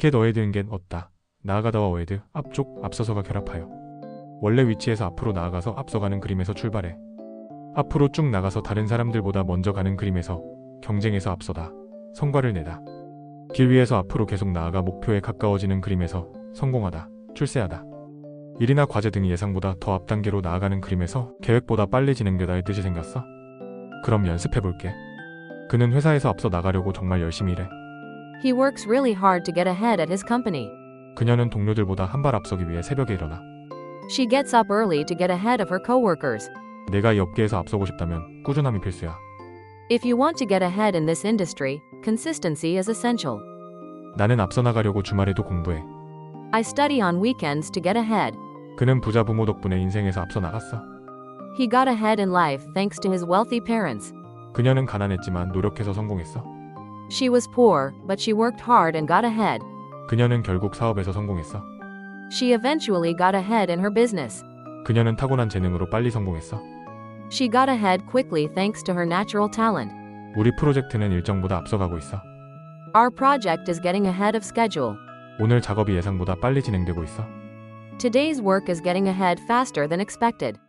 get ahead는 get 얻다. 나아가다와 ahead, 앞쪽, 앞서서가 결합하여. 원래 위치에서 앞으로 나아가서 앞서가는 그림에서 출발해. 앞으로 쭉 나가서 다른 사람들보다 먼저 가는 그림에서 경쟁에서 앞서다. 성과를 내다. 길 위에서 앞으로 계속 나아가 목표에 가까워지는 그림에서 성공하다. 출세하다. 일이나 과제 등이 예상보다 더 앞단계로 나아가는 그림에서 계획보다 빨리 진행되다의 뜻이 생겼어. 그럼 연습해 볼게. 그는 회사에서 앞서 나가려고 정말 열심히 일해. He works really hard to get ahead at his company. 그녀는 동료들보다 한 발 앞서기 위해 새벽에 일어나. She gets up early to get ahead of her coworkers. 내가 이 업계에서 앞서고 싶다면 꾸준함이 필수야. If you want to get ahead in this industry, consistency is essential. 나는 앞서 나가려고 주말에도 공부해. I study on weekends to get ahead. 그는 부자 부모 덕분에 인생에서 앞서 나갔어. He got ahead in life thanks to his wealthy parents. 그녀는 가난했지만 노력해서 성공했어. She was poor, but she worked hard and got ahead. 그녀는 결국 사업에서 성공했어. She eventually got ahead in her business. 그녀는 타고난 재능으로 빨리 성공했어. She got ahead quickly thanks to her natural talent. 우리 프로젝트는 일정보다 앞서가고 있어. Our project is getting ahead of schedule. 오늘 작업이 예상보다 빨리 진행되고 있어. Today's work is getting ahead faster than expected.